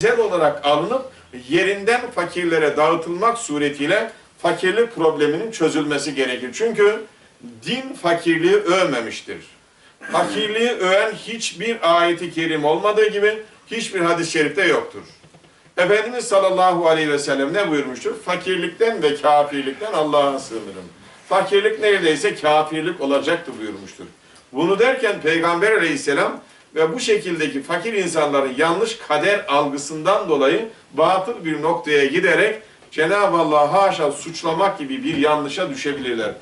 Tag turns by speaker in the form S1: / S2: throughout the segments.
S1: özel olarak alınıp yerinden fakirlere dağıtılmak suretiyle fakirlik probleminin çözülmesi gerekir. Çünkü din fakirliği övmemiştir. Fakirliği öven hiçbir ayeti kerim olmadığı gibi hiçbir hadis-i şerifte yoktur. Efendimiz sallallahu aleyhi ve sellem ne buyurmuştur? Fakirlikten ve kafirlikten Allah'a sığınırım. Fakirlik neredeyse kafirlik olacaktı buyurmuştur. Bunu derken Peygamber aleyhisselam ve bu şekildeki fakir insanların yanlış kader algısından dolayı batıl bir noktaya giderek Cenab-ı Allah haşa suçlamak gibi bir yanlışa düşebilirler.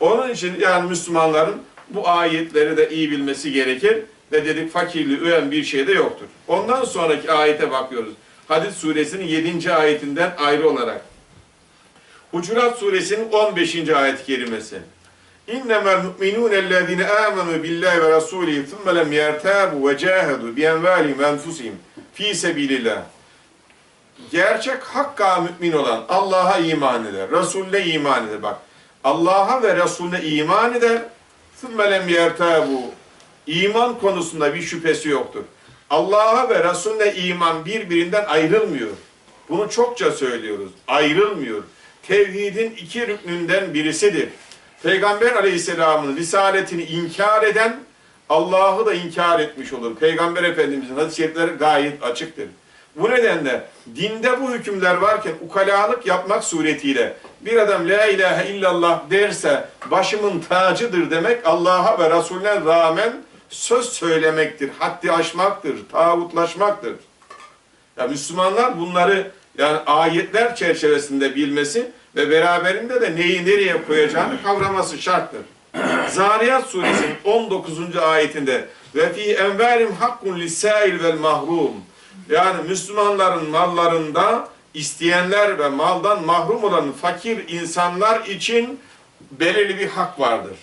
S1: Onun için yani Müslümanların bu ayetleri de iyi bilmesi gerekir ve dedik fakirliği öven bir şey de yoktur. Ondan sonraki ayete bakıyoruz. Hadis suresinin 7. ayetinden ayrı olarak. Hucurat suresinin 15. ayet-i kerimesi. İnnemel mu'minûne ellezîne âmenû billahi ve rasûlî thumme lem yertâbû ve câhedû bi envâlihim ve enfusihim fî sebîlillah. Gerçek hakka mümin olan Allah'a iman eder, Resulüne iman eder. Bak Allah'a ve Resulüne iman eder. thumme lem yertâbû. İman konusunda bir şüphesi yoktur. Allah'a ve Resulüne iman birbirinden ayrılmıyor. Bunu çokça söylüyoruz. Ayrılmıyor. Tevhidin iki rüknünden birisidir. Peygamber aleyhisselamın risaletini inkar eden Allah'ı da inkar etmiş olur. Peygamber Efendimizin hadis-i gayet açıktır. Bu nedenle dinde bu hükümler varken ukalalık yapmak suretiyle bir adam la ilahe illallah derse başımın tacıdır demek Allah'a ve Resulüne rağmen söz söylemektir, haddi aşmaktır, tağutlaşmaktır. Ya Müslümanlar bunları yani ayetler çerçevesinde bilmesi ve beraberinde de neyi nereye koyacağını kavraması şarttır. Zariyat suresinin 19. ayetinde ve fi enverim hakkun lisail vel mahrum yani Müslümanların mallarında isteyenler ve maldan mahrum olan fakir insanlar için belirli bir hak vardır.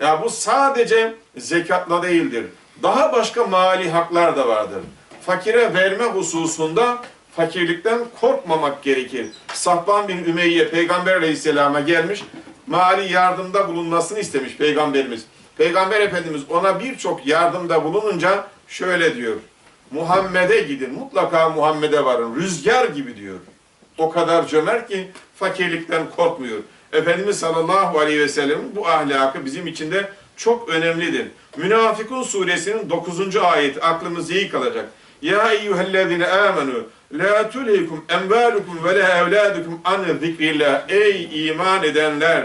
S1: Ya bu sadece zekatla değildir. Daha başka mali haklar da vardır. Fakire verme hususunda fakirlikten korkmamak gerekir. Safvan bin Ümeyye Peygamber Aleyhisselam'a gelmiş, mali yardımda bulunmasını istemiş Peygamberimiz. Peygamber Efendimiz ona birçok yardımda bulununca şöyle diyor. Muhammed'e gidin, mutlaka Muhammed'e varın. Rüzgar gibi diyor. O kadar cömert ki fakirlikten korkmuyor. Efendimiz sallallahu aleyhi ve sellem'in bu ahlakı bizim için de çok önemlidir. Münafıkun suresinin 9. ayeti aklımız iyi kalacak. Ya eyyühellezine amenu la tulhikum envalukum ve la evladukum an zikrillah. Ey iman edenler!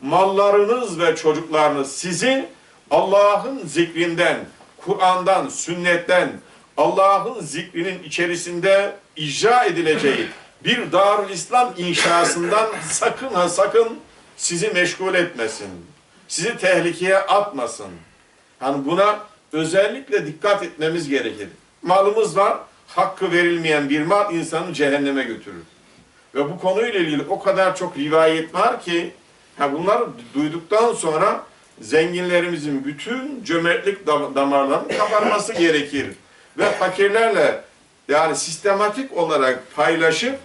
S1: Mallarınız ve çocuklarınız sizi Allah'ın zikrinden, Kur'an'dan, sünnetten, Allah'ın zikrinin içerisinde icra edileceği bir Darül İslam inşasından sakın ha sakın sizi meşgul etmesin. Sizi tehlikeye atmasın. Yani buna özellikle dikkat etmemiz gerekir. Malımız var, hakkı verilmeyen bir mal insanı cehenneme götürür. Ve bu konuyla ilgili o kadar çok rivayet var ki ha bunları duyduktan sonra zenginlerimizin bütün cömertlik dam- damarlarının kabarması gerekir. Ve fakirlerle yani sistematik olarak paylaşıp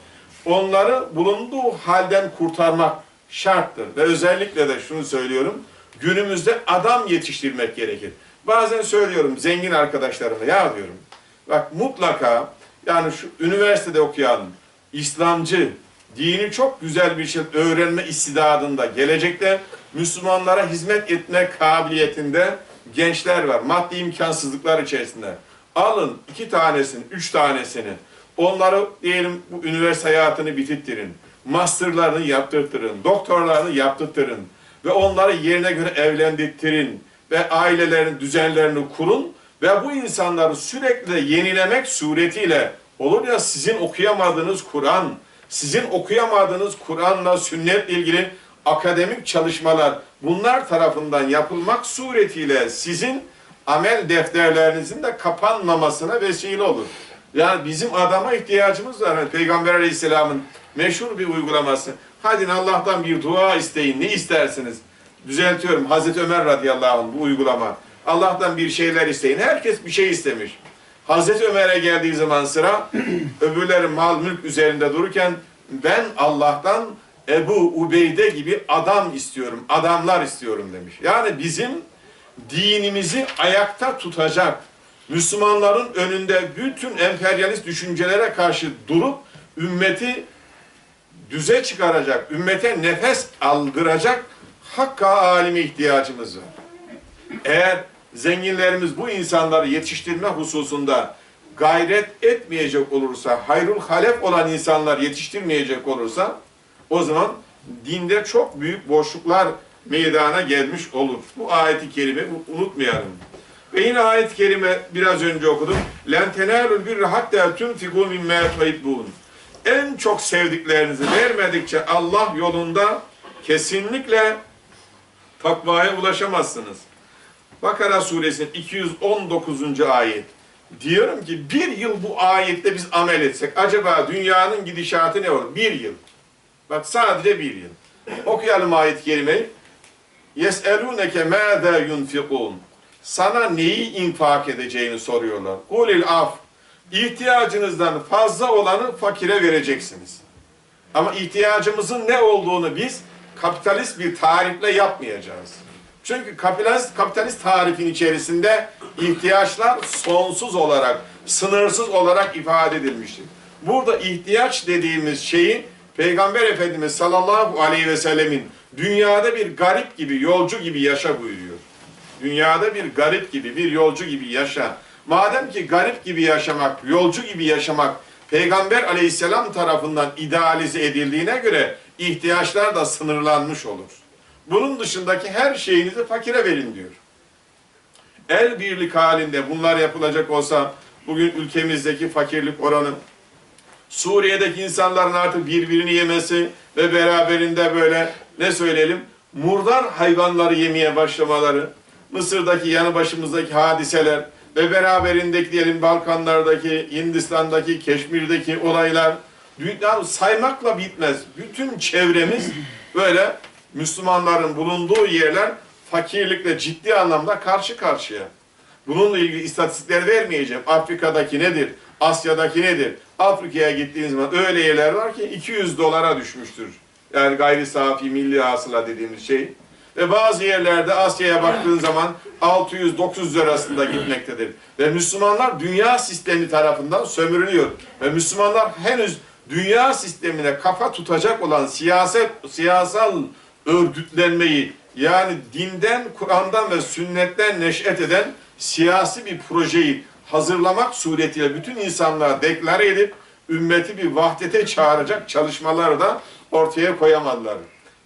S1: onları bulunduğu halden kurtarmak şarttır. Ve özellikle de şunu söylüyorum, günümüzde adam yetiştirmek gerekir. Bazen söylüyorum zengin arkadaşlarıma, ya diyorum, bak mutlaka yani şu üniversitede okuyan, İslamcı, dini çok güzel bir şey öğrenme istidadında, gelecekte Müslümanlara hizmet etme kabiliyetinde gençler var. Maddi imkansızlıklar içerisinde. Alın iki tanesini, üç tanesini. Onları diyelim bu üniversite hayatını bitirttirin. Masterlarını yaptırtırın. Doktorlarını yaptırtırın. Ve onları yerine göre evlendirttirin. Ve ailelerin düzenlerini kurun. Ve bu insanları sürekli yenilemek suretiyle olur ya sizin okuyamadığınız Kur'an, sizin okuyamadığınız Kur'an'la sünnetle ilgili akademik çalışmalar bunlar tarafından yapılmak suretiyle sizin amel defterlerinizin de kapanmamasına vesile olur. Yani bizim adama ihtiyacımız var. Yani Peygamber Aleyhisselam'ın meşhur bir uygulaması. Hadi Allah'tan bir dua isteyin. Ne istersiniz? Düzeltiyorum. Hazreti Ömer radıyallahu anh bu uygulama. Allah'tan bir şeyler isteyin. Herkes bir şey istemiş. Hazreti Ömer'e geldiği zaman sıra öbürleri mal mülk üzerinde dururken ben Allah'tan Ebu Ubeyde gibi adam istiyorum, adamlar istiyorum demiş. Yani bizim dinimizi ayakta tutacak, Müslümanların önünde bütün emperyalist düşüncelere karşı durup ümmeti düze çıkaracak, ümmete nefes aldıracak hakka alime ihtiyacımız var. Eğer zenginlerimiz bu insanları yetiştirme hususunda gayret etmeyecek olursa, hayrul halef olan insanlar yetiştirmeyecek olursa o zaman dinde çok büyük boşluklar meydana gelmiş olur. Bu ayeti kerime unutmayalım. Ve yine ayet-i kerime biraz önce okudum. لَنْ تَنَالُ الْبِرَّ حَتَّى تُنْفِقُوا مِمَّا تُحِبُّونَ En çok sevdiklerinizi vermedikçe Allah yolunda kesinlikle takvaya ulaşamazsınız. Bakara suresinin 219. ayet. Diyorum ki bir yıl bu ayette biz amel etsek acaba dünyanın gidişatı ne olur? Bir yıl. Bak sadece bir yıl. Okuyalım ayet-i kerimeyi. يَسْأَلُونَكَ مَاذَا يُنْفِقُونَ Sana neyi infak edeceğini soruyorlar. قُلِ af. İhtiyacınızdan fazla olanı fakire vereceksiniz. Ama ihtiyacımızın ne olduğunu biz kapitalist bir tarifle yapmayacağız. Çünkü kapitalist, kapitalist tarifin içerisinde ihtiyaçlar sonsuz olarak, sınırsız olarak ifade edilmiştir. Burada ihtiyaç dediğimiz şeyi Peygamber Efendimiz sallallahu aleyhi ve sellemin dünyada bir garip gibi, yolcu gibi yaşa buyuruyor. Dünyada bir garip gibi, bir yolcu gibi yaşa. Madem ki garip gibi yaşamak, yolcu gibi yaşamak Peygamber aleyhisselam tarafından idealize edildiğine göre ihtiyaçlar da sınırlanmış olur. Bunun dışındaki her şeyinizi fakire verin diyor. El birlik halinde bunlar yapılacak olsa bugün ülkemizdeki fakirlik oranı Suriye'deki insanların artık birbirini yemesi ve beraberinde böyle ne söyleyelim murdar hayvanları yemeye başlamaları, Mısır'daki yanı başımızdaki hadiseler ve beraberindeki diyelim Balkanlardaki, Hindistan'daki, Keşmir'deki olaylar dünya saymakla bitmez. Bütün çevremiz böyle Müslümanların bulunduğu yerler fakirlikle ciddi anlamda karşı karşıya. Bununla ilgili istatistikleri vermeyeceğim. Afrika'daki nedir? Asya'daki nedir? Afrika'ya gittiğiniz zaman öyle yerler var ki 200 dolara düşmüştür. Yani gayri safi milli hasıla dediğimiz şey. Ve bazı yerlerde Asya'ya baktığın zaman 600-900 arasında gitmektedir. Ve Müslümanlar dünya sistemi tarafından sömürülüyor. Ve Müslümanlar henüz dünya sistemine kafa tutacak olan siyaset, siyasal örgütlenmeyi yani dinden, Kur'an'dan ve sünnetten neş'et eden siyasi bir projeyi hazırlamak suretiyle bütün insanlığa deklare edip ümmeti bir vahdete çağıracak çalışmaları da ortaya koyamadılar.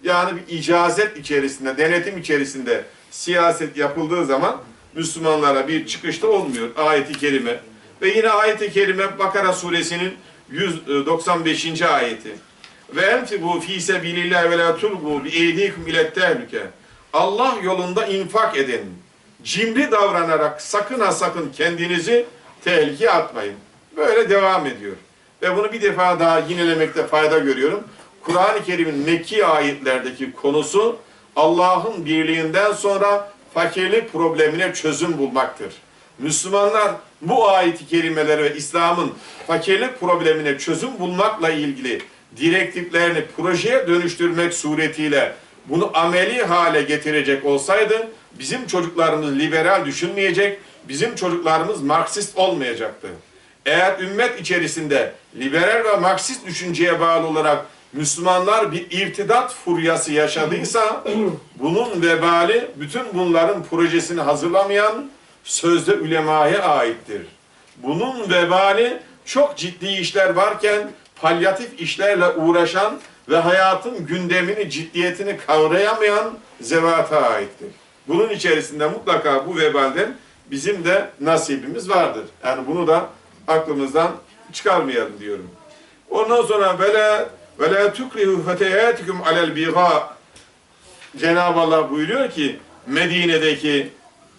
S1: Yani bir icazet içerisinde, denetim içerisinde siyaset yapıldığı zaman Müslümanlara bir çıkışta olmuyor ayeti kerime. Ve yine ayeti kerime Bakara suresinin 195. ayeti. Ve enfibu fi sebilillah ve la tulgu bi eydikum ile tehlike. Allah yolunda infak edin. Cimri davranarak sakın ha sakın kendinizi tehlikeye atmayın. Böyle devam ediyor. Ve bunu bir defa daha yinelemekte fayda görüyorum. Kur'an-ı Kerim'in Mekki ayetlerdeki konusu Allah'ın birliğinden sonra fakirlik problemine çözüm bulmaktır. Müslümanlar bu ayet-i kerimeleri ve İslam'ın fakirlik problemine çözüm bulmakla ilgili direktiflerini projeye dönüştürmek suretiyle bunu ameli hale getirecek olsaydı bizim çocuklarımız liberal düşünmeyecek, bizim çocuklarımız Marksist olmayacaktı. Eğer ümmet içerisinde liberal ve Marksist düşünceye bağlı olarak Müslümanlar bir irtidat furyası yaşadıysa bunun vebali bütün bunların projesini hazırlamayan sözde ulemaya aittir. Bunun vebali çok ciddi işler varken palyatif işlerle uğraşan ve hayatın gündemini, ciddiyetini kavrayamayan zevata aittir. Bunun içerisinde mutlaka bu vebalden bizim de nasibimiz vardır. Yani bunu da aklımızdan çıkarmayalım diyorum. Ondan sonra böyle ve la tukrihu feteyatikum alel biga Cenab-ı Allah buyuruyor ki Medine'deki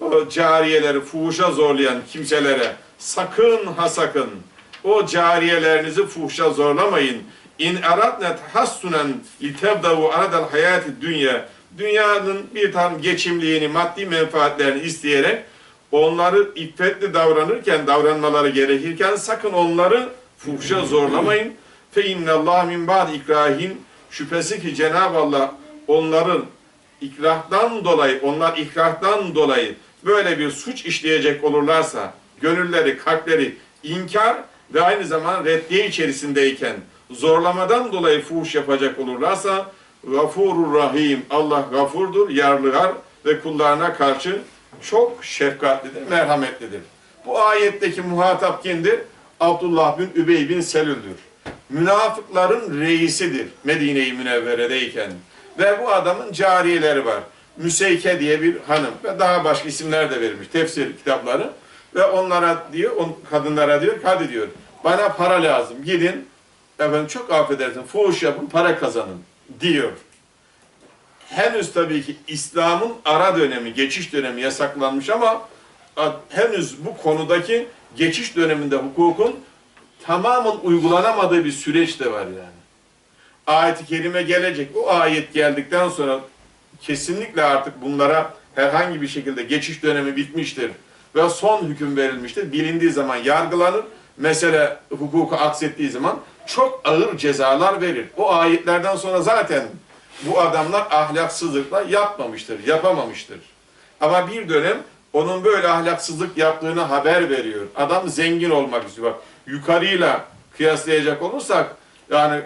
S1: o cariyeleri fuhuşa zorlayan kimselere sakın ha sakın o cariyelerinizi fuhuşa zorlamayın. İn aradne tahassunen litebdavu aradel hayati dünya dünyanın bir tam geçimliğini, maddi menfaatlerini isteyerek onları iffetli davranırken, davranmaları gerekirken sakın onları fuhuşa zorlamayın. Fe innallah min ba'd ikrahin şüphesi ki Cenab-ı Allah onların ikrahtan dolayı, onlar ikrahtan dolayı böyle bir suç işleyecek olurlarsa, gönülleri, kalpleri inkar ve aynı zamanda reddiye içerisindeyken zorlamadan dolayı fuhuş yapacak olurlarsa Gafurur Rahim Allah gafurdur, yarlıgar ve kullarına karşı çok şefkatlidir, merhametlidir. Bu ayetteki muhatap kimdir? Abdullah bin Übey bin Selül'dür. Münafıkların reisidir Medine-i Münevvere'deyken. Ve bu adamın cariyeleri var. Müseyke diye bir hanım ve daha başka isimler de verilmiş tefsir kitapları. Ve onlara diyor, on, kadınlara diyor, hadi diyor, bana para lazım, gidin, efendim çok affedersin, fuhuş yapın, para kazanın diyor. Henüz tabii ki İslam'ın ara dönemi, geçiş dönemi yasaklanmış ama henüz bu konudaki geçiş döneminde hukukun tamamen uygulanamadığı bir süreç de var yani. Ayet-i kerime gelecek. O ayet geldikten sonra kesinlikle artık bunlara herhangi bir şekilde geçiş dönemi bitmiştir ve son hüküm verilmiştir. Bilindiği zaman yargılanır. Mesele hukuku aksettiği zaman çok ağır cezalar verir. O ayetlerden sonra zaten bu adamlar ahlaksızlıkla yapmamıştır, yapamamıştır. Ama bir dönem onun böyle ahlaksızlık yaptığını haber veriyor. Adam zengin olmak istiyor. Bak yukarıyla kıyaslayacak olursak yani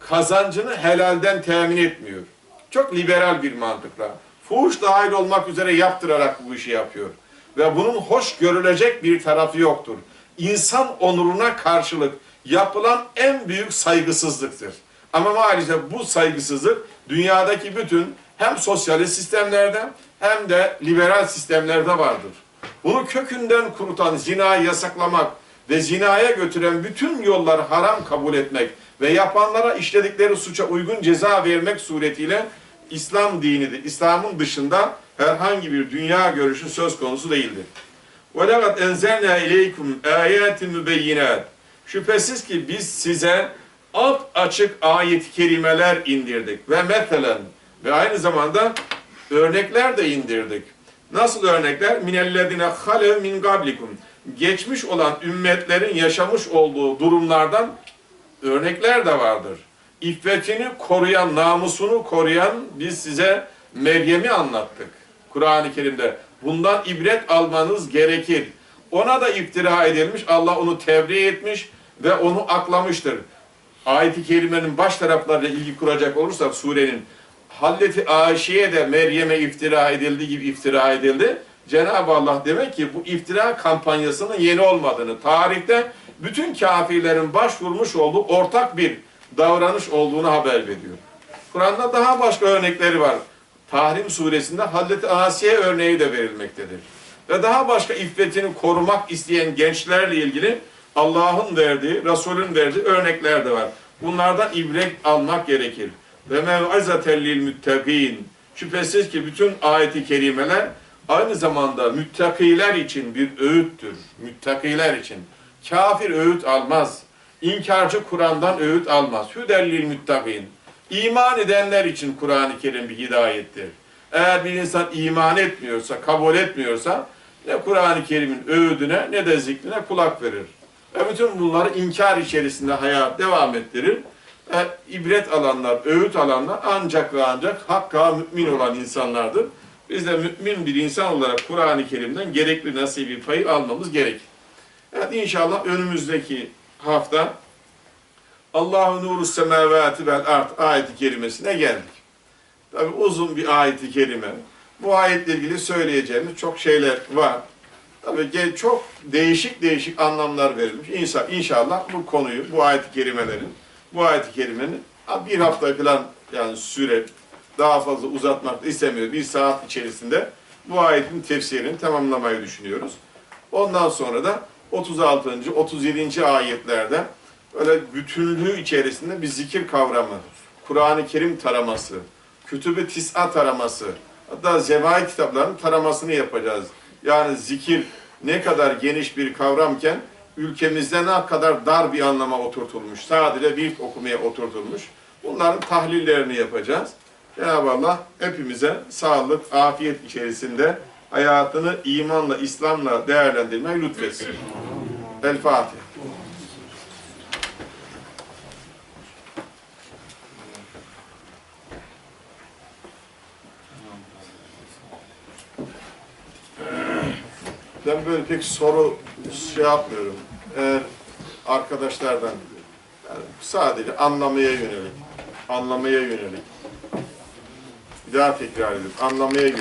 S1: kazancını helalden temin etmiyor. Çok liberal bir mantıkla. Fuhuş dahil olmak üzere yaptırarak bu işi yapıyor. Ve bunun hoş görülecek bir tarafı yoktur. İnsan onuruna karşılık yapılan en büyük saygısızlıktır. Ama maalesef bu saygısızlık dünyadaki bütün hem sosyalist sistemlerde hem de liberal sistemlerde vardır. Bunu kökünden kurutan zinayı yasaklamak ve zinaya götüren bütün yolları haram kabul etmek ve yapanlara işledikleri suça uygun ceza vermek suretiyle İslam dinidir. İslam'ın dışında herhangi bir dünya görüşü söz konusu değildir. وَلَقَدْ اَنْزَلْنَا اِلَيْكُمْ آيَاتٍ مُبَيِّنَاتٍ Şüphesiz ki biz size alt açık ayet-i kerimeler indirdik. Ve metelen ve aynı zamanda örnekler de indirdik. Nasıl örnekler? Minellezine halev min gablikum. Geçmiş olan ümmetlerin yaşamış olduğu durumlardan örnekler de vardır. İffetini koruyan, namusunu koruyan biz size Meryem'i anlattık. Kur'an-ı Kerim'de. Bundan ibret almanız gerekir. Ona da iftira edilmiş, Allah onu tebriğ etmiş ve onu aklamıştır. Ayet-i Kerime'nin baş taraflarıyla ilgi kuracak olursak surenin Hazreti Ayşe'ye de Meryem'e iftira edildiği gibi iftira edildi. Cenab-ı Allah demek ki bu iftira kampanyasının yeni olmadığını, tarihte bütün kafirlerin başvurmuş olduğu ortak bir davranış olduğunu haber veriyor. Kur'an'da daha başka örnekleri var. Tahrim suresinde Hazreti Asiye örneği de verilmektedir. Ve daha başka iffetini korumak isteyen gençlerle ilgili Allah'ın verdiği, Resul'ün verdiği örnekler de var. Bunlardan ibret almak gerekir. Ve mev'izaten lil müttegin. Şüphesiz ki bütün ayeti kerimeler aynı zamanda müttakiler için bir öğüttür. Müttakiler için. Kafir öğüt almaz. İnkarcı Kur'an'dan öğüt almaz. Hüdellil müttakin. İman edenler için Kur'an-ı Kerim bir hidayettir. Eğer bir insan iman etmiyorsa, kabul etmiyorsa ne Kur'an-ı Kerim'in öğüdüne ne de zikrine kulak verir. Ve bütün bunları inkar içerisinde hayat devam ettirir. E, ibret alanlar, öğüt alanlar ancak ve ancak hakka mümin olan insanlardır. Biz de mümin bir insan olarak Kur'an-ı Kerim'den gerekli nasibi payı almamız gerekir. Evet inşallah önümüzdeki hafta Allahu nuru semavati vel art ayeti kerimesine geldik. Tabi uzun bir ayeti kerime. Bu ayetle ilgili söyleyeceğimiz çok şeyler var. Tabi çok değişik değişik anlamlar verilmiş. İnşallah, inşallah bu konuyu, bu ayet-i kerimelerin, bu ayet-i kerimenin bir hafta falan yani süre daha fazla uzatmak istemiyoruz. Bir saat içerisinde bu ayetin tefsirini tamamlamayı düşünüyoruz. Ondan sonra da 36. 37. ayetlerde böyle bütünlüğü içerisinde bir zikir kavramı, Kur'an-ı Kerim taraması, Kütüb-i Tis'a taraması, hatta Zevai kitaplarının taramasını yapacağız. Yani zikir ne kadar geniş bir kavramken ülkemizde ne kadar dar bir anlama oturtulmuş. Sadece bir okumaya oturtulmuş. Bunların tahlillerini yapacağız. Cenab-ı Allah hepimize sağlık, afiyet içerisinde hayatını imanla, İslam'la değerlendirmeyi lütfetsin. El Fatiha. Ben böyle pek soru şey yapmıyorum. Eğer arkadaşlardan yani sadece anlamaya yönelik, anlamaya yönelik. Bir daha tekrar edeyim. Anlamaya yönelik.